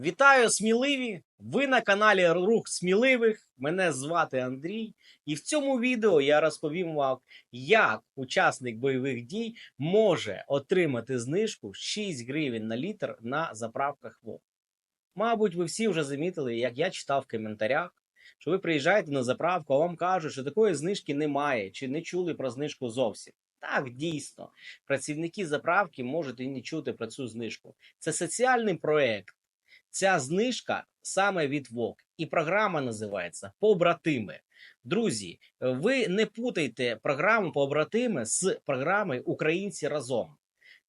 Вітаю, сміливі! Ви на каналі Рух Сміливих. Мене звати Андрій, і в цьому відео я розповім вам, як учасник бойових дій може отримати знижку 6 гривень на літр на заправках ВОК. Мабуть, ви всі вже замітили, як я читав в коментарях, що ви приїжджаєте на заправку, а вам кажуть, що такої знижки немає, чи не чули про знижку зовсім. Так, дійсно, працівники заправки можуть і не чути про цю знижку. Це соціальний проект. Ця знижка саме від ВОК, і програма називається Побратими. Друзі, ви не путайте програму Побратими з програмою Українці разом.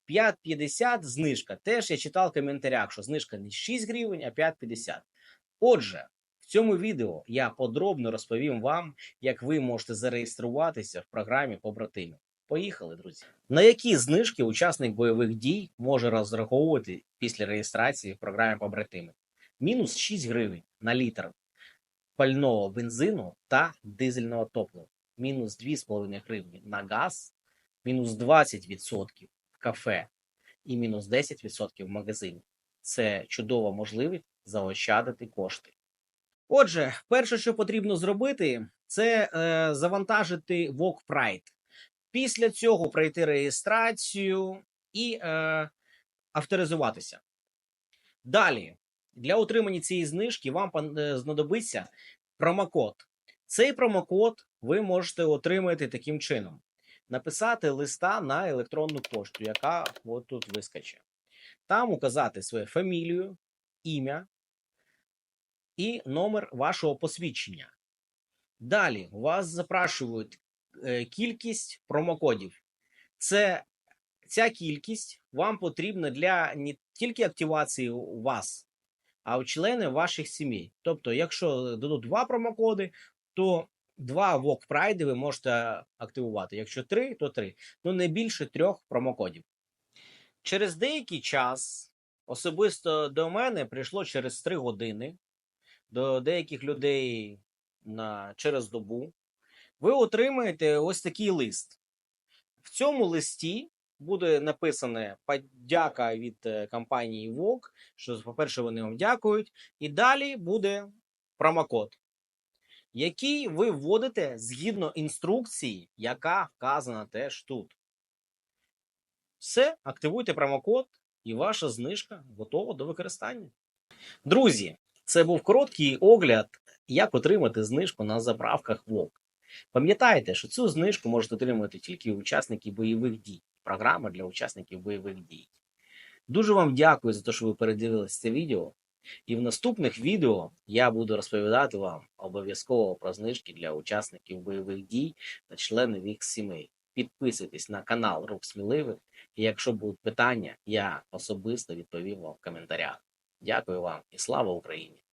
5,50 знижка. Теж я читав в коментарях, що знижка не 6 гривень, а 5,50. Отже, в цьому відео я подробно розповім вам, як ви можете зареєструватися в програмі Побратими. Поїхали, друзі. На які знижки учасник бойових дій може розраховувати після реєстрації в програмі Побратими? Мінус 6 гривень на літр пального бензину та дизельного топлива, мінус 2,5 гривні на газ, мінус 20% в кафе і мінус 10% в магазині. Це чудова можливість заощадити кошти. Отже, перше, що потрібно зробити, це е, завантажити VOG Pride. Після цього пройти реєстрацію і е, авторизуватися. Далі, для отримання цієї знижки вам е, знадобиться промокод. Цей промокод ви можете отримати таким чином: написати листа на електронну пошту, яка от тут вискочить. Там указати свою фамілію, ім'я і номер вашого посвідчення. Далі вас запрашують е, кількість промокодів. Це ця кількість вам потрібна для не тільки активації вас, а у членів ваших сімей. Тобто, якщо дадуть два промокоди, то два Walk Pride ви можете активувати. Якщо три, то три. Ну не більше трьох промокодів. Через деякий час особисто до мене прийшло через три години, до деяких людей на, через добу. Ви отримаєте ось такий лист. В цьому листі буде написана подяка від е, компанії VOG, що, по-перше, вони вам дякують. І далі буде промокод, який ви вводите згідно інструкції, яка вказана теж тут. Все, активуйте промокод, і ваша знижка готова до використання. Друзі, це був короткий огляд, як отримати знижку на заправках VOG. Пам'ятайте, що цю знижку можуть отримати тільки учасники бойових дій. Програма для учасників бойових дій. Дуже вам дякую за те, що ви передивилися це відео. І в наступних відео я буду розповідати вам обов'язково про знижки для учасників бойових дій та членів їх сімей. Підписуйтесь на канал Рух Сміливих, і якщо будуть питання, я особисто відповім вам в коментарях. Дякую вам і слава Україні!